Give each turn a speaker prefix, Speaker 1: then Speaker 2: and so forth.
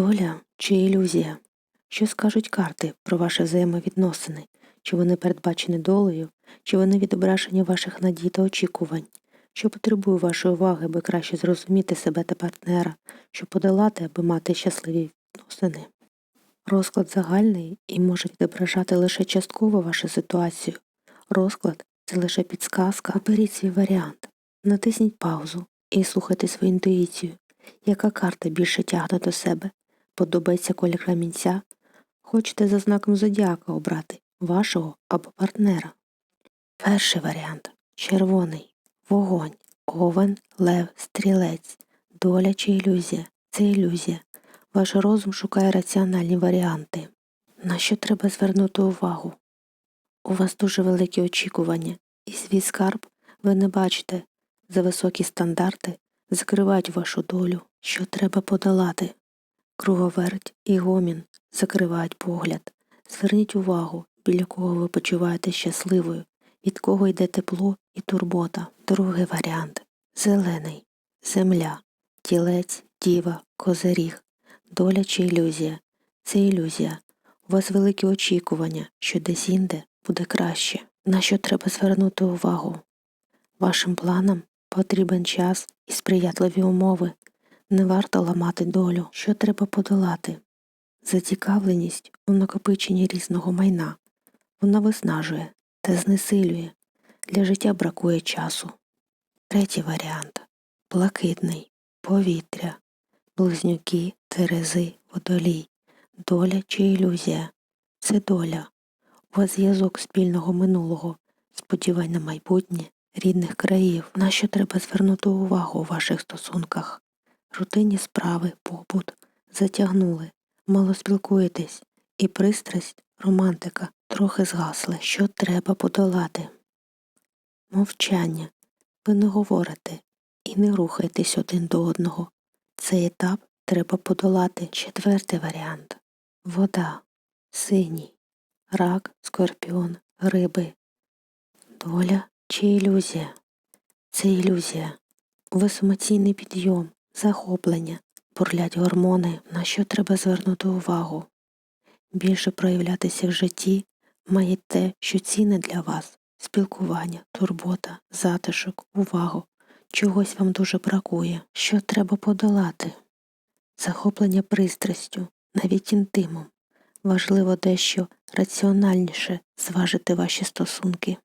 Speaker 1: Доля чи ілюзія? Що скажуть карти про ваші взаємовідносини? Чи вони передбачені долею, чи вони відображення ваших надій та очікувань? Що потребує вашої уваги, аби краще зрозуміти себе та партнера, що подолати, аби мати щасливі відносини? Розклад загальний і може відображати лише частково вашу ситуацію. Розклад це лише підсказка. Оберіть свій варіант, натисніть паузу і слухайте свою інтуїцію. Яка карта більше тягне до себе? Подобається колір камінця? Хочете за знаком зодіака обрати вашого або партнера? Перший варіант червоний, вогонь, овен, лев, стрілець, доля чи ілюзія. Це ілюзія. Ваш розум шукає раціональні варіанти. На що треба звернути увагу? У вас дуже великі очікування, і свій скарб ви не бачите. За високі стандарти закривають вашу долю, що треба подолати. Круговерть і гомін закривають погляд. Зверніть увагу, біля кого ви почуваєте щасливою, від кого йде тепло і турбота. Другий варіант зелений, земля, тілець, діва, козиріг, доля чи ілюзія. Це ілюзія. У вас великі очікування, що десь інде буде краще. На що треба звернути увагу? Вашим планам потрібен час і сприятливі умови. Не варто ламати долю, що треба подолати. Зацікавленість у накопиченні різного майна. Вона виснажує та знесилює. Для життя бракує часу. Третій варіант блакитний, повітря, близнюки, терези, водолій, доля чи ілюзія. Це доля. У вас зв'язок спільного минулого, сподівань на майбутнє, рідних країв, на що треба звернути увагу у ваших стосунках. Рутинні справи, побут затягнули, мало спілкуєтесь, і пристрасть, романтика трохи згасли, що треба подолати. Мовчання. Ви не говорите і не рухайтесь один до одного. Цей етап треба подолати. Четвертий варіант вода, синій, рак, скорпіон, гриби. Доля чи ілюзія? Це ілюзія. У підйом, захоплення, бурлять гормони, на що треба звернути увагу. Більше проявлятися в житті має те, що цінне для вас спілкування, турбота, затишок, увагу. Чогось вам дуже бракує, що треба подолати. Захоплення пристрастю, навіть інтимом. Важливо дещо раціональніше зважити ваші стосунки.